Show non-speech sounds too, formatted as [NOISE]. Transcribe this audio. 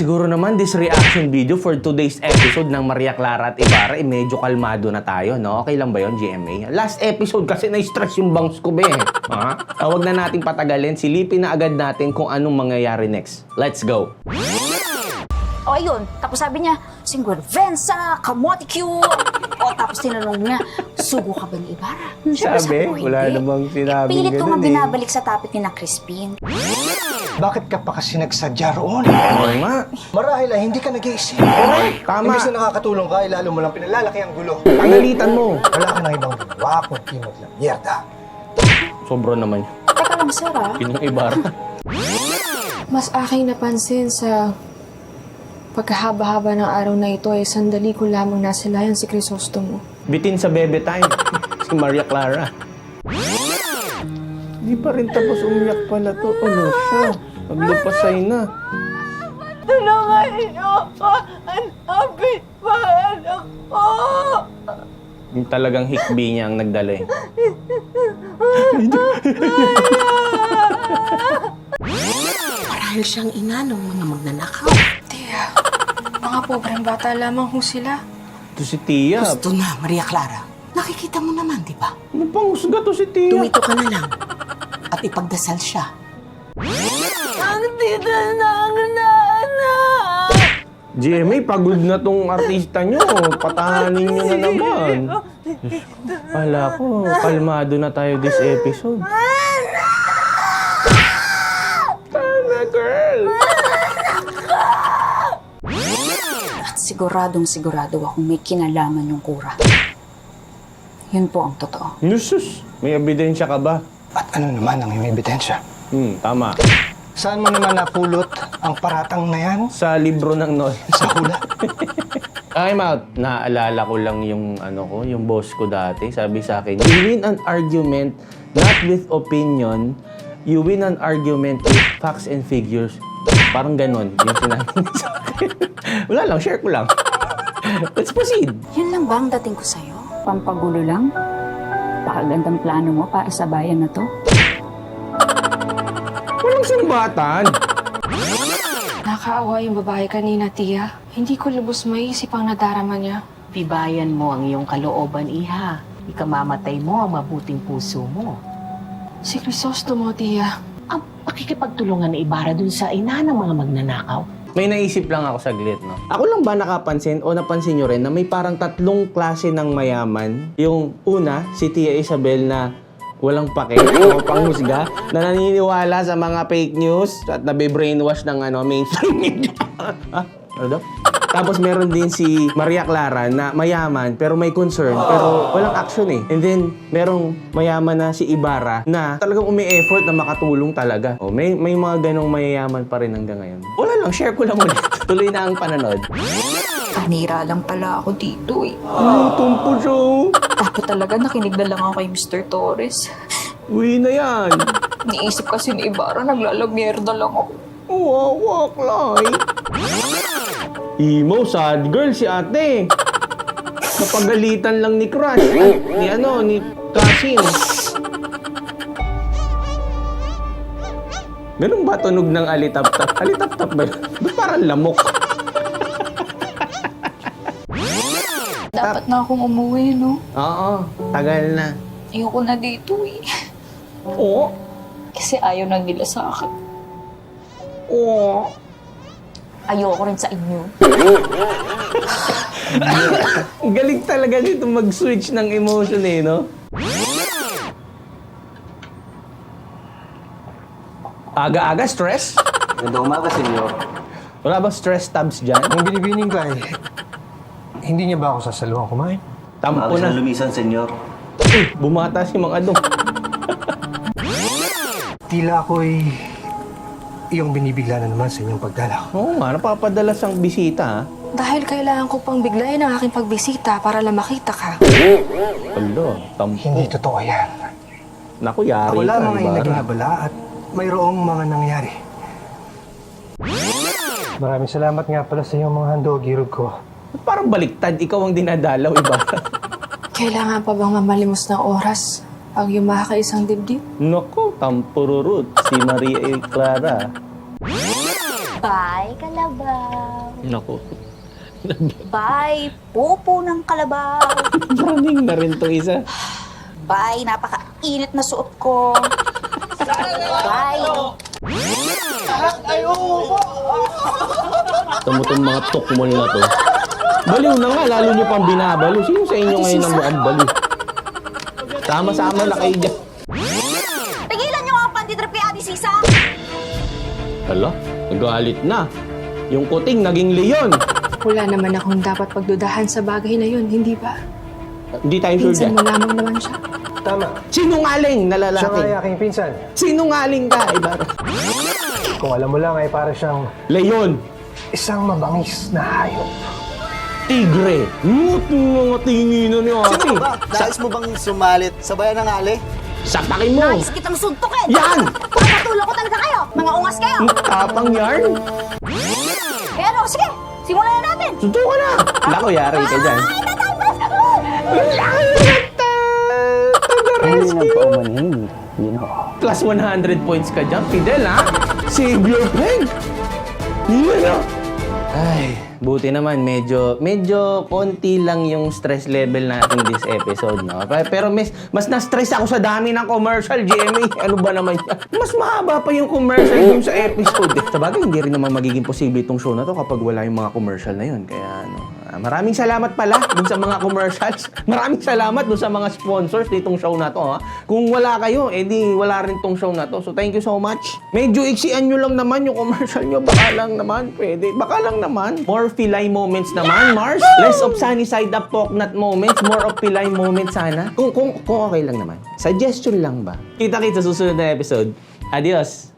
siguro naman this reaction video for today's episode ng Maria Clara at Ibarra, eh, medyo kalmado na tayo, no? Okay lang ba yon GMA? Last episode kasi na-stress yung bangs ko, be. [LAUGHS] Ha? Ah, Huwag na nating patagalin, silipin na agad natin kung anong mangyayari next. Let's go! O ayun, tapos sabi niya, Singuervenza, Kamote Q. [LAUGHS] o tapos tinanong niya, sugo ka ba ni Ibarra? Siyempre, Sabi, ko, wala hindi. namang sinabing Pilit ko nga ganun eh. binabalik sa topic ni na Crispin. Bakit ka pa kasi nagsadya roon? Oo nga. Marahil ay hindi ka nag-iisip. Tama. Imbis na nakakatulong ka, ay lalo mo lang pinalalaki ang gulo. Pangalitan mo. Wala ka ng ibang ginawa kung kimot lang. Mierda. Sobro naman Teka lang, sir, ah. yun yung Ibarra. Mas aking napansin sa pagkahaba-haba ng araw na ito ay sandali ko lamang nasilayan si Crisostomo. Bitin sa bebe time. si Maria Clara. Di pa rin tapos umiyak pala to. Ano siya? Paglupasay na. Tulungan niyo ako! Hanapin pa anak ko! Yung talagang hikbi niya ang nagdala eh. Marahil siyang ina ng mga magnanakaw. Tia, mga pobreng bata lamang ho sila. Ito si Tia. Gusto na, Maria Clara. Nakikita mo naman, di ba? Ano pang husga to si Tia? Tumito ka na lang. At ipagdasal siya. Ang tita ng nanak! GMA, pagod na tong artista nyo. Patahanin nyo na naman. Wala ko, kalmado na tayo this episode. Tama, girl! At siguradong sigurado akong may kinalaman yung kura. Yun po ang totoo. Nusus, may ebidensya ka ba? At ano naman ang iyong ebidensya? Hmm, tama. Saan mo naman napulot ang paratang na yan? Sa libro ng Noy. Sa hula? [LAUGHS] I'm out. Naaalala ko lang yung ano ko, yung boss ko dati. Sabi sa akin, you win an argument not with opinion, you win an argument with facts and figures. Parang ganon yung sinabi niya sa akin. [LAUGHS] Wala lang, share ko lang. [LAUGHS] Let's proceed. Yun lang ba ang dating ko sa'yo? Pampagulo lang? Pakagandang plano mo para sa bayan na to? Walang sumbatan. Nakaawa yung babae kanina, Tia. Hindi ko lubos maisip ang nadarama niya. Tibayan mo ang iyong kalooban, iha. Ikamamatay mo ang mabuting puso mo. Si Crisostomo, Tia. Ang pakikipagtulungan ni Ibarra dun sa ina ng mga magnanakaw. May naisip lang ako saglit, no? Ako lang ba nakapansin o napansin nyo rin na may parang tatlong klase ng mayaman? Yung una, si Tia Isabel na walang pake [LAUGHS] o panghusga na naniniwala sa mga fake news at nabe-brainwash ng ano, mainstream media. [LAUGHS] ah, ano daw? Tapos meron din si Maria Clara na mayaman pero may concern pero walang action eh. And then merong mayaman na si Ibarra na talagang umi-effort na makatulong talaga. Oh, may may mga ganong mayayaman pa rin hanggang ngayon. Wala lang, share ko lang ulit. [LAUGHS] Tuloy na ang pananood. Panira lang pala ako dito eh. Ay, tumpo siya. Dapat talaga nakinig na lang ako kay Mr. Torres. Uwi na yan. Niisip kasi ni Ibarra, naglalamierda lang ako. Wawa, Clay. Imo, sad girl si ate. Napagalitan lang ni Crush. Ni ano, ni Kasin. Ganun ba tunog ng alitap-tap? Alitap-tap ba? Ba't parang lamok? Dapat na akong umuwi, no? Oo, tagal na. Ayoko na dito eh. Oo. Kasi ayaw na nila sa akin. Oo. Ayoko rin sa inyo. [LAUGHS] Galing talaga nito mag-switch ng emotion eh, no? Aga-aga, stress? Ganda umaga, senyor. Wala ba stress tabs dyan? Ang binibining ka eh, hindi niya ba ako sasaluhan kumain? Tampo na. lumisan, senyor. Eh, bumata si Mang Adong. [LAUGHS] Tila ako'y iyong binibigla na naman sa inyong pagdalaw. Oo nga, napapadala sang bisita, ha? Dahil kailangan ko pang biglayin ang aking pagbisita para lang makita ka. Alo, tampo. Hindi totoo yan. Naku, yari Ako ka, lamang ay Ibarra. naging abala at mayroong mga nangyari. Maraming salamat nga pala sa iyong mga handog, girog ko. Parang baliktad, ikaw ang dinadalaw, iba. [LAUGHS] Kailangan pa bang mamalimos ng oras pag yumaka isang dibdib? Naku, tampururut, si Maria E. Clara. Bye, kalabaw. Naku. Bye, popo ng kalabaw. [LAUGHS] Running na rin to isa. Bye, napakainit na suot ko. Bye. Tumutong mga tukmol na to. Baliw na nga, lalo nyo pang binabalo. Sino sa inyo ngayon ang mukhang baliw? Sama-sama na kayo dyan. Pigilan niyo ang pantitrip kay Ate Sisa. Hala, nagalit na. Yung kuting naging leon. Wala naman akong dapat pagdudahan sa bagay na yun, hindi ba? Hindi tayo sure Pinsan dyan. mo lamang naman siya. Tama. Sinungaling na Siya nga lalaki. ay aking pinsan. Sinungaling ka, Ibarra. Kung alam mo lang ay para siyang Leon. isang mabangis na hayop. Tigre. Ngut mga tinginan niyo ate. Nais mo bang sumalit sa bayan ng Ali? Sapakin mo. Nais kitang suntukin. Yan! Papatulo ko talaga kayo. Mga ungas kayo. Ang Tapang yarn. Ano, sige. Simulan na natin. Sunto ka na. Lako, yari ka dyan. Ay, tatay, bro. Hindi na. You know. Plus 100 points ka dyan. Fidel, ha? Save your pen. Yan, ha? Ay, buti naman medyo medyo konti lang yung stress level natin this episode, no? Pero mas, mas na-stress ako sa dami ng commercial, GMA. Ano ba naman? Mas mahaba pa yung commercial yung sa episode. Eh. Sa bagay, hindi rin naman magiging posible itong show na to kapag wala yung mga commercial na yun. Kaya, ano, maraming salamat pala dun sa mga commercials. [LAUGHS] Maraming salamat dun sa mga sponsors nitong show na to, ha? Kung wala kayo, edi wala rin tong show na to. So, thank you so much. Medyo iksian nyo lang naman yung commercial nyo. Baka lang naman, pwede. Baka lang naman. More Pilay moments naman, Mars. Less of sunny side up poknut moments. More of Pilay moments sana. Kung, kung, kung okay lang naman. Suggestion lang ba? Kita-kita sa susunod na episode. Adios!